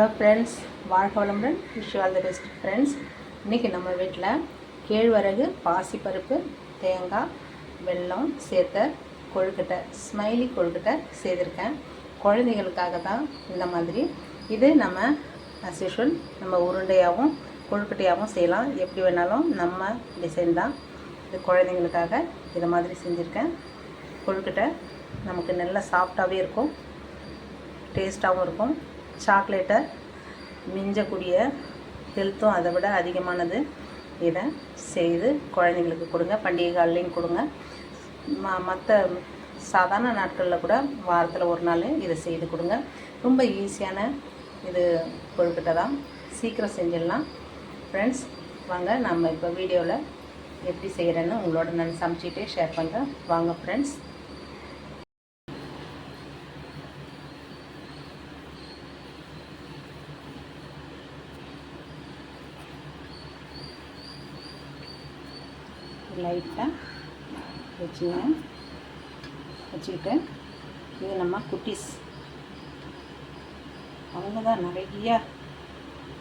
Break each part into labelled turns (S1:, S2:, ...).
S1: Hello friends வாழ்க வளமுடன் wish all the best friends இன்றைக்கி நம்ம வீட்டில் கேழ்வரகு பாசிப்பருப்பு தேங்காய் வெல்லம் சேர்த்த கொழுக்கட்டை ஸ்மைலி கொழுக்கட்டை செய்திருக்கேன் குழந்தைகளுக்காக தான் இந்த மாதிரி. இது நம்ம அஸ் யூஷுவல் நம்ம உருண்டையாகவும் கொழுக்கட்டையாகவும் செய்யலாம். எப்படி வேணாலும் நம்ம டிசைன் தான். இது குழந்தைங்களுக்காக இதை மாதிரி செஞ்சுருக்கேன். கொழுக்கட்டை நமக்கு நல்ல சாஃப்டாகவே இருக்கும் டேஸ்ட்டாகவும் இருக்கும். சாக்லேட்டை மிஞ்சக்கூடிய ஹெல்த்தும் அதை விட அதிகமானது. இதை செய்து குழந்தைங்களுக்கு கொடுங்க பண்டிகை காலையும் கொடுங்க. ம மற்ற சாதாரண நாட்களில் கூட வாரத்தில் ஒரு நாள் இதை செய்து கொடுங்க. ரொம்ப ஈஸியான இது கொழுக்கட்டை தான். சீக்கிரம் செஞ்சிடலாம். ஃப்ரெண்ட்ஸ் வாங்க நம்ம இப்போ வீடியோவில் எப்படி செய்கிறேன்னு உங்களோட நான் சமைச்சிட்டே ஷேர் பண்ணுறேன் வாங்க ஃப்ரெண்ட்ஸ் லைட்டாக வச்சுங்க. வச்சுக்கிட்டு இது நம்ம குட்டீஸ். அவங்க தான் நிறையா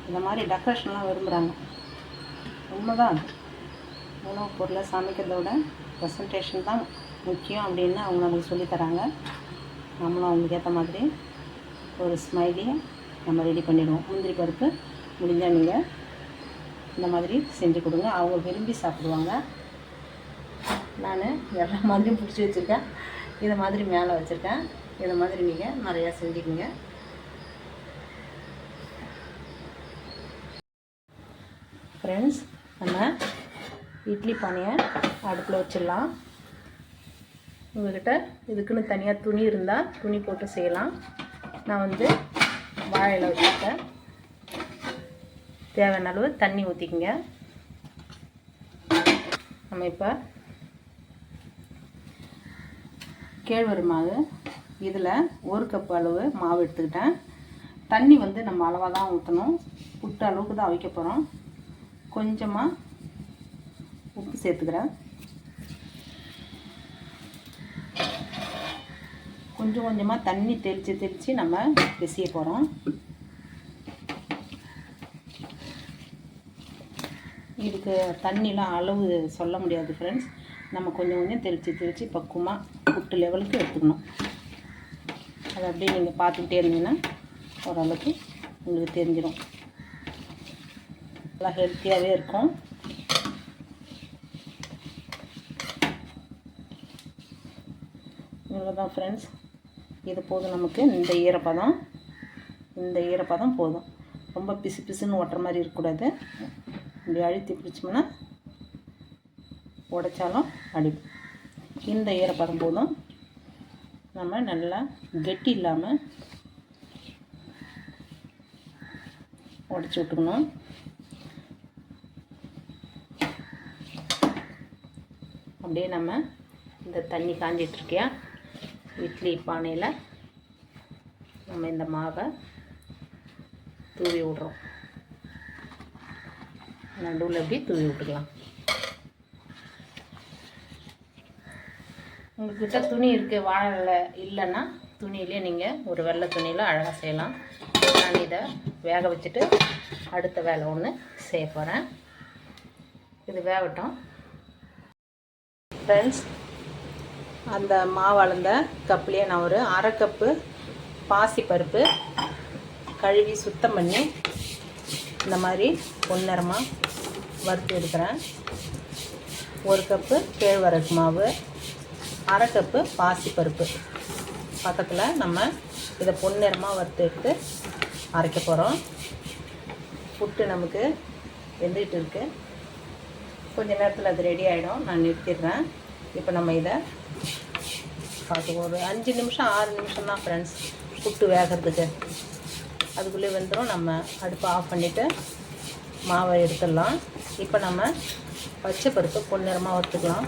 S1: இந்த மாதிரி டெக்கரேஷன்லாம் விரும்புகிறாங்க உண்மைதான் அது. உணவுப் பொருளை சமைக்கிறத விட ப்ரெசன்டேஷன் தான் முக்கியம் அப்படின்னு அவங்க நமக்கு சொல்லித் தராங்க. நம்மளும் அவங்களுக்கு ஏற்ற மாதிரி ஒரு ஸ்மைலியை நம்ம ரெடி பண்ணிடுவோம். முந்திரி பருப்பு முடிஞ்சால் நீங்கள் இந்த மாதிரி செஞ்சு கொடுங்க. அவங்க விரும்பி சாப்பிடுவாங்க. நான் எல்லா மாதிரியும் பிடிச்சி வச்சுருக்கேன். இதை மாதிரி மேலே வச்சுருக்கேன். இதை மாதிரி நீங்கள் நிறையா செஞ்சுக்கிங்க. ஃப்ரெண்ட்ஸ் நம்ம இட்லி பானையை அடுப்பில் வச்சிடலாம். உங்கள்கிட்ட இதுக்குன்னு தனியாக துணி இருந்தால் துணி போட்டு செய்யலாம். நான் வந்து வாழையில் வச்சுருக்கேன். தேவையான அளவு தண்ணி ஊற்றிக்கங்க நம்ம இப்போ கேழ்வரு மாவு இதில் ஒரு கப் அளவு மாவு எடுத்துக்கிட்டேன். தண்ணி வந்து நம்ம அளவாக தான் ஊற்றணும் புட்டு அளவுக்கு தான் அவிக்க போகிறோம் கொஞ்சமாக உப்பு சேர்த்துக்கிறேன். கொஞ்சம் கொஞ்சமாக தண்ணி தெளித்து தெளித்து நம்ம பிசைய போகிறோம் இதுக்கு தண்ணிலாம் அளவு சொல்ல முடியாது ஃப்ரெண்ட்ஸ் நம்ம கொஞ்சம் கொஞ்சம் தெளித்து தெளித்து பக்குவமாக புட்டு லெவலுக்கு எடுத்துக்கணும். அதை அப்படியே நீங்கள் பார்த்துக்கிட்டே இருந்தீங்கன்னா ஓரளவுக்கு உங்களுக்கு தெரிஞ்சிடும் நல்லா ஹெல்த்தியாகவே இருக்கும். இவ்வளோதான் ஃப்ரெண்ட்ஸ் இது போதும் நமக்கு. இந்த ஈரப்பதம் இந்த ஈரப்பதம் போதும். ரொம்ப பிசு பிசுன்னு ஒட்டுற மாதிரி இருக்கக்கூடாது. இப்படி அழுத்தி பிடிச்சோம்னா உடைச்சாலும் அடி இந்த ஈரப்பதம் போதும். நம்ம நல்லா கெட்டி இல்லாமல் உடச்சி விட்டுக்கணும். அப்படியே நம்ம இந்த தண்ணி காஞ்சிட்ருக்கியா இட்லி பானையில் நம்ம இந்த மாவை தூவி விட்றோம். நடுவில் எப்படி தூவி விட்டுக்கலாம். உங்கள்கிட்ட துணி இருக்குது வாழலை இல்லைன்னா துணியிலே நீங்கள் ஒரு வெள்ளை துணியில் அழகாக செய்யலாம். நான் இதை வேக வச்சுட்டு அடுத்த வேலை ஒன்று செய்ய போகிறேன் இது வேகட்டும். ஃப்ரெண்ட்ஸ் அந்த மாவு அளந்த கப்லேயே நான் ஒரு அரை கப்பு பாசிப்பருப்பு கழுவி சுத்தம் பண்ணி இந்த மாதிரி பொன்னிறமாக வறுத்து எடுக்கிறேன். ஒரு கப்பு கேழ்வரகு மாவு அரை கப்பு பாசிப்பருப்பு. பக்கத்தில் நம்ம இதை பொன்னிறமாக வறுத்து எடுத்து அரைக்க போகிறோம் புட்டு நமக்கு வெந்துகிட்டு இருக்கு. கொஞ்ச நேரத்தில் அது ரெடி ஆகிடும் நான் நிறுத்திடுறேன். இப்போ நம்ம இதை பார்த்து ஒரு அஞ்சு நிமிஷம் ஆறு நிமிஷம் தான் ஃப்ரெண்ட்ஸ் புட்டு வேகிறதுக்கு. அதுக்குள்ளே வந்துடும் நம்ம அடுப்பை ஆஃப் பண்ணிவிட்டு மாவை எடுத்துடலாம். இப்போ நம்ம பச்சை பருப்பு பொன்னிறமாக வறுத்துக்கலாம்.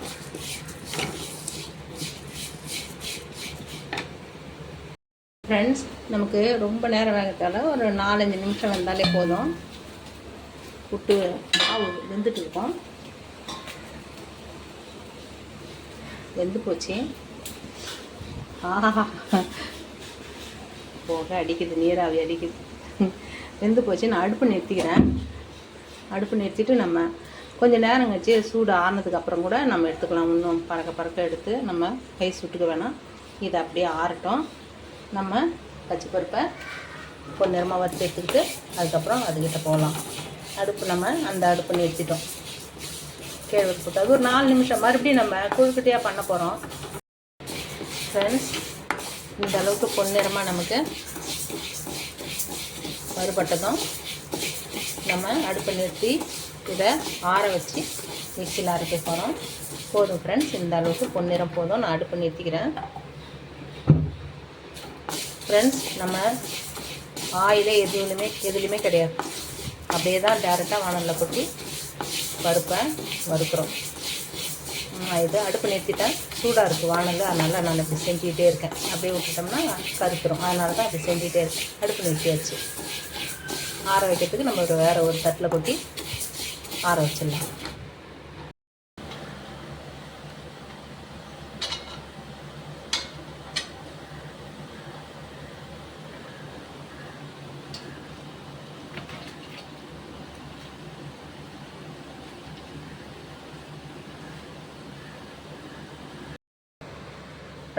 S1: ஃப்ரெண்ட்ஸ் நமக்கு ரொம்ப நேரம் வேகத்தால் ஒரு நாலஞ்சு நிமிஷம் வந்தாலே போதும். புட்டு மாவு வெந்துட்டு இருக்கோம். வெந்து போச்சு. ஆஹா. போக அடிக்குது நீராவி அடிக்குது. வெந்து போச்சு நான் அடுப்பு நிறுத்திக்கிறேன். அடுப்பு நிறுத்திட்டு நம்ம கொஞ்சம் நேரம் கழிச்சு சூடு ஆறுனதுக்கு அப்புறம் கூட நம்ம எடுத்துக்கலாம். இன்னும் பறக்க பறக்க எடுத்து நம்ம கை சுட்டுக்க வேணாம். இதை அப்படியே ஆறட்டும். நம்ம பச்சை பருப்பை கொஞ்ச நேரமாக வறுத்து எடுத்துக்கிட்டு அதுக்கப்புறம் அதுக்கிட்ட போகலாம் அடுப்பு நம்ம அந்த அடுப்பு நிறுத்திட்டோம் கேழ்வரகு போட்டு. அது ஒரு நாலு நிமிஷம். மறுபடியும் நம்ம கொழுக்கட்டையாக பண்ண போகிறோம் ஃப்ரெண்ட்ஸ் இந்த அளவுக்கு பொன்னிறமாக நமக்கு வறுபட்டதும் நம்ம அடுப்பை நிறுத்தி இதை ஆற வச்சு மிக்சியில் அரைக்க போகிறோம் போதும் ஃப்ரெண்ட்ஸ் இந்த அளவுக்கு பொன்னிறம் போதும். நான் அடுப்பு நிறுத்திக்கிறேன். ஃப்ரெண்ட்ஸ் நம்ம ஆயிலே எதுலையுமே எதுலேயுமே கிடையாது. அப்படியே தான் டேரெக்டாக வானலில் கொட்டி பருப்பை வறுக்கிறோம். இது அடுப்பு நிறுத்திட்டேன் சூடாக இருக்குது வானல் அதனால் நான் இப்படி செஞ்சுக்கிட்டே இருக்கேன். அப்படியே விட்டுட்டோம்னா கருத்துரும். அதனால தான் அப்படி செஞ்சுக்கிட்டே இருக்கேன். அடுப்பு நிறுத்தியாச்சு. ஆற வைக்கிறதுக்கு நம்ம ஒரு வேறு ஒரு தட்டில் கொட்டி ஆற வச்சிடலாம்.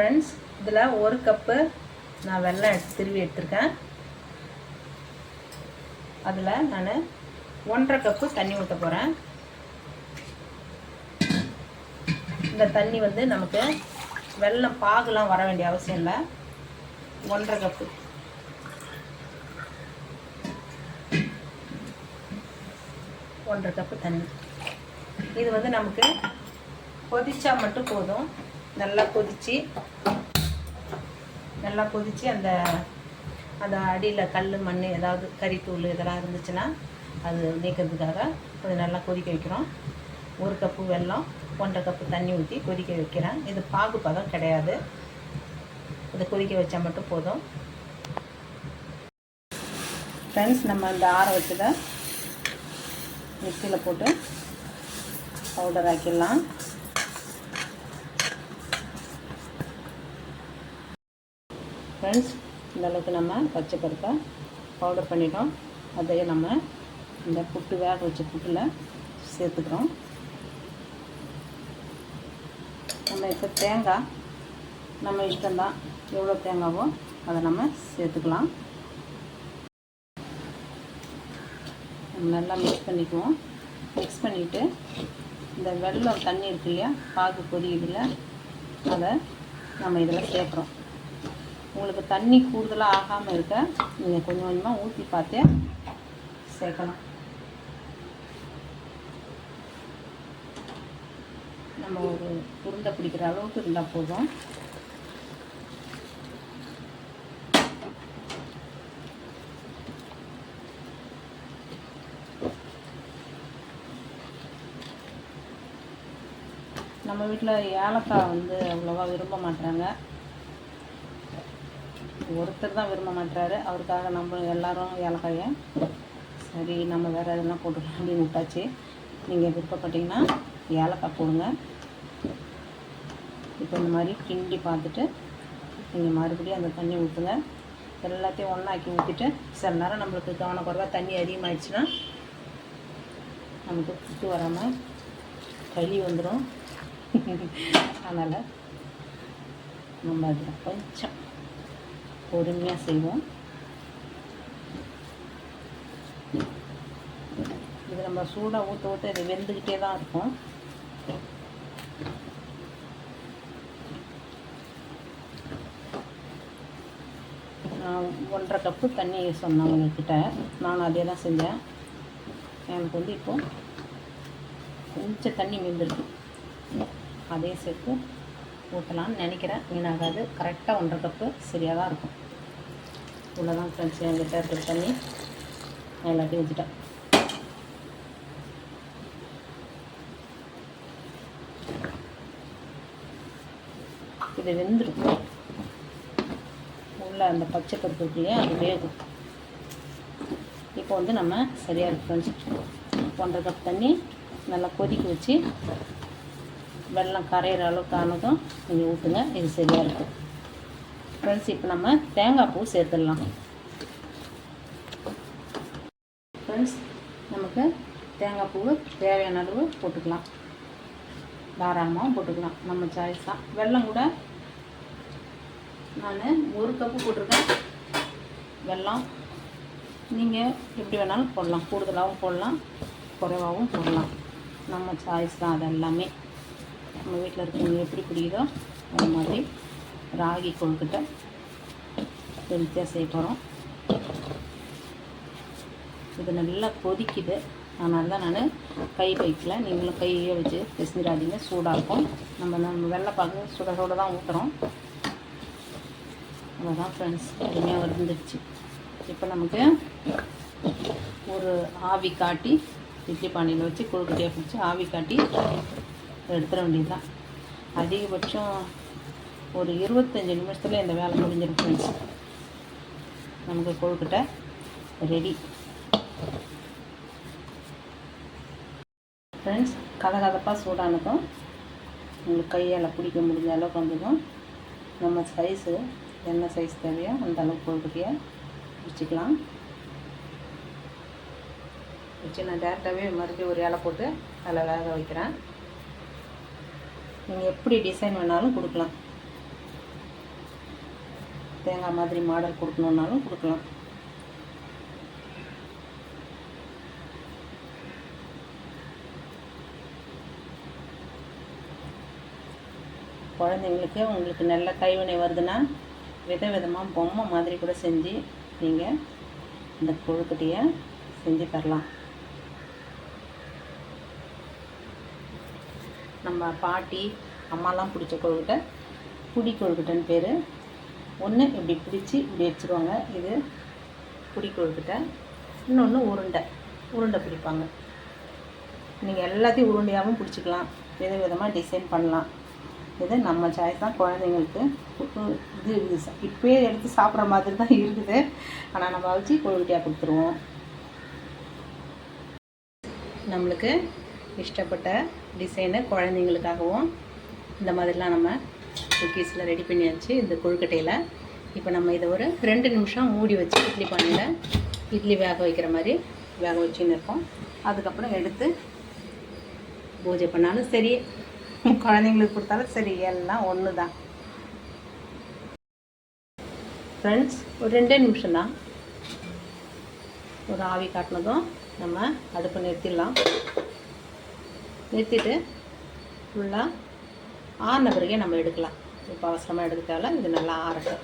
S1: ஃப்ரெண்ட்ஸ் இதில் ஒரு கப்பு நான் வெள்ளம் எடுத்து திருவி எடுத்திருக்கேன். அதில் நான் ஒன்றரை கப்பு தண்ணி ஊற்ற போகிறேன் இந்த தண்ணி வந்து நமக்கு வெள்ளம் பாகுலாம் வர வேண்டிய அவசியம் இல்லை. ஒன்றரை கப்பு ஒன்றரை கப்பு தண்ணி. இது வந்து நமக்கு கொதிச்சா மட்டும் போதும். நல்லா கொதிச்சு நல்லா கொதிச்சு அந்த அந்த அடியில் கல் மண் ஏதாவது கறித்தூள் இதெல்லாம் இருந்துச்சுன்னா அது நீக்கிறதுக்காக கொஞ்சம் நல்லா கொதிக்க வைக்கிறோம். ஒரு கப்பு வெல்லம் ஒன்றரை கப்பு தண்ணி ஊற்றி கொதிக்க வைக்கிறேன். இது பாகு பதம் கிடையாது. இதை கொதிக்க வச்சா மட்டும் போதும். ஃப்ரெண்ட்ஸ் நம்ம இந்த ஆற வச்சதை மிக்சியில் போட்டு பவுடர் ஆக்கிடலாம். ஃப்ரெண்ட்ஸ் இந்தளவுக்கு நம்ம பச்சை பருப்பை பவுடர் பண்ணிட்டோம். அதையே நம்ம இந்த புட்டு வேக வச்ச புட்டில் சேர்த்துக்கிறோம். நம்ம இப்போ தேங்காய் நம்ம இஷ்டம்தான். எவ்வளோ தேங்காவோ அதை நம்ம சேர்த்துக்கலாம். நல்லா மிக்ஸ் பண்ணிக்குவோம். மிக்ஸ் பண்ணிவிட்டு இந்த வெள்ளம் தண்ணி இருக்கு இல்லையா பாகு கொதிக்குதுல அதை நம்ம இதில் சேர்க்குறோம். உங்களுக்கு தண்ணி கூடுதலாக ஆகாமல் இருக்க நீங்கள் கொஞ்சம் கொஞ்சமாக ஊற்றி பார்த்தே சேர்க்கலாம். நம்ம ஒரு உருண்டை பிடிக்கிற அளவுக்கு இருந்தால் போதும். நம்ம வீட்டில் ஏலக்காய் வந்து அவ்வளோவா விரும்ப மாட்டாங்க ஒருத்தர் தான் விரும்ப மாட்டுறாரு அவருக்காக நம்ம எல்லாரும் ஏலக்காயை சரி நம்ம வேறு எதெல்லாம் போட்டுக்கலாம் அப்படின்னு விட்டாச்சு. நீங்கள் விருப்பப்பட்டீங்கன்னா ஏலக்காய் போடுங்க. இப்போ இந்த மாதிரி கிண்டி பார்த்துட்டு நீங்கள் மறுபடியும் அந்த தண்ணி ஊற்றுங்க எல்லாத்தையும் ஒன்றாக்கி ஊற்றிட்டு சில நேரம் நம்மளுக்கு கவனக்குறைவாக தண்ணி அதிகமாகிடுச்சுன்னா நமக்கு புட்டு வராமல் களி வந்துடும் அதனால் நம்ம அதில் கொஞ்சம் பொறுமையாக செய்வோம். இது நம்ம சூடாக ஊற்ற ஊற்ற இது வெந்துக்கிட்டே தான் இருக்கும். ஒன்றரை கப்பு தண்ணி சொன்னேன் உங்ககிட்ட. நான் அதே தான் செஞ்சேன். எனக்கு வந்து இப்போ கொஞ்சம் தண்ணி மீந்திருக்கு அதே சேர்த்து ஊற்றலான்னு நினைக்கிறேன். வீணாகாது. கரெக்டாக ஒன்றரை கப்பு சரியாக தான் இருக்கும். இவ்வளோதான் ஃப்ரெண்ட்ஸ் என்கிட்ட இருக்கிற தண்ணி நான் எல்லாத்தையும் ஊற்றிட்டேன் இது வெந்துடும் உள்ள அந்த பச்சை பருப்பு இருக்கு அது வேகும். இப்போ வந்து நம்ம சரியாக இருக்கு ஃப்ரெண்ட்ஸ் ஒன்றரை கப் தண்ணி நல்லா கொதிக்க வச்சு வெள்ளம் கரையிற அளவுக்கு ஆனதும் நீங்கள் ஊற்றுங்க இது சரியாக இருக்கும். ஃப்ரெண்ட்ஸ் இப்போ நம்ம தேங்காய் பூ சேர்த்துடலாம். ஃப்ரெண்ட்ஸ் நமக்கு தேங்காய் பூவை தேவையான அளவு போட்டுக்கலாம். தாராளமாக போட்டுக்கலாம். நம்ம சாய்ஸ் தான் வெல்லம் கூட நான் ஒரு கப்பு போட்டிருக்கேன். வெல்லம் நீங்கள் எப்படி வேணாலும் போடலாம். கூடுதலாகவும் போடலாம். குறைவாகவும் போடலாம். நம்ம சாய்ஸ் தான் அது எல்லாமே நம்ம வீட்டில் இருக்கவங்க எப்படி பிடிக்குதோ அது மாதிரி ராகி கொழுக்கட்டை. ஹெல்த்தியாக செய்ய போகிறோம் இது நல்லா கொதிக்குது. அதனால தான் நான் கை வைக்கல. நீங்களும் கையே வச்சு பிசிறாதீங்க சூடாக இருக்கும் நம்ம நம்ம வெள்ளைப்பாக்கு சுட சுட தான் ஊற்றுறோம் அவ்வளோதான் ஃப்ரெண்ட்ஸ் அருமையாக வந்துடுச்சு இப்போ நமக்கு ஒரு ஆவி காட்டி இட்லி பானையில் வச்சு கொழுக்கட்டையாக பிடிச்சி ஆவி காட்டி எடுத்துட வேண்டியது தான் அதிகபட்சம் ஒரு இருபத்தஞ்சி நிமிஷத்தில் இந்த வேலை முடிஞ்சிடும் ஃப்ரெண்ட்ஸ் நமக்கு கொழுக்கட்டை ரெடி ஃப்ரெண்ட்ஸ் கதகதப்பாக சூடானதும் உங்களுக்கு கையால் பிடிக்க முடிஞ்ச அளவுக்கு வந்ததும் நம்ம சைஸு என்ன சைஸ் தேவையோ அந்த அளவுக்கு கொழுக்கட்டையை வச்சுக்கலாம். வச்சு நான் டேரெக்டாகவே மறுபடியும் ஒரு இலை போட்டு அதில் வேக வைக்கிறேன். நீங்கள் எப்படி டிசைன் வேணாலும் கொடுக்கலாம். தேங்காய் மாதிரி மாடல் கொடுக்கணுன்னாலும் கொடுக்கலாம். குழந்தைங்களுக்கு உங்களுக்கு நல்ல கைவினை வருதுன்னா வித விதமாக பொம்மை மாதிரி கூட செஞ்சு நீங்கள் இந்த கொழுக்கட்டையை செஞ்சு தரலாம். நம்ம பாட்டி அம்மாலாம் பிடிச்ச கொழுக்கட்டை புடி கொழுக்கட்டைன்னு பேர். ஒன்று இப்படி பிடிச்சி இப்படி வச்சுருவாங்க. இது பிடி கொழுக்கட்டை இன்னொன்று உருண்டை. உருண்டை பிடிப்பாங்க. நீங்கள் எல்லாத்தையும் உருண்டையாகவும் பிடிச்சிக்கலாம். வித விதமாக டிசைன் பண்ணலாம். இது நம்ம சாய்ஸ் தான். குழந்தைங்களுக்கு இது இது இப்போயே எடுத்து சாப்பிட்ற மாதிரி தான் இருக்குது. ஆனால் நம்ம வச்சு கொழுக்கட்டையாக கொடுத்துருவோம். நம்மளுக்கு இஷ்டப்பட்ட டிசைனு குழந்தைங்களுக்காகவும் இந்த மாதிரிலாம் நம்ம குக்கீஸில் ரெடி பண்ணியாச்சு இந்த கொழுக்கட்டையில். இப்போ நம்ம இதை ஒரு ரெண்டு நிமிஷம் மூடி வச்சு இட்லி பானையில் இட்லி வேக வைக்கிற மாதிரி வேக வச்சுன்னு இருக்கோம். அதுக்கப்புறம் எடுத்து பூஜை பண்ணாலும் சரி குழந்தைங்களுக்கு கொடுத்தாலும் சரி எல்லாம் ஒன்று தான் ஃப்ரெண்ட்ஸ் ஒரு ரெண்டே நிமிஷம் தான் ஒரு ஆவி காட்டினதும் நம்ம அடுப்பு நிறுத்திடலாம். நிறுத்திட்டு ஃபுல்லாக ஆறின பிறகே நம்ம எடுக்கலாம். இப்போ அவசரமாக எடுக்கிறதால இது நல்லா ஆறட்டும்.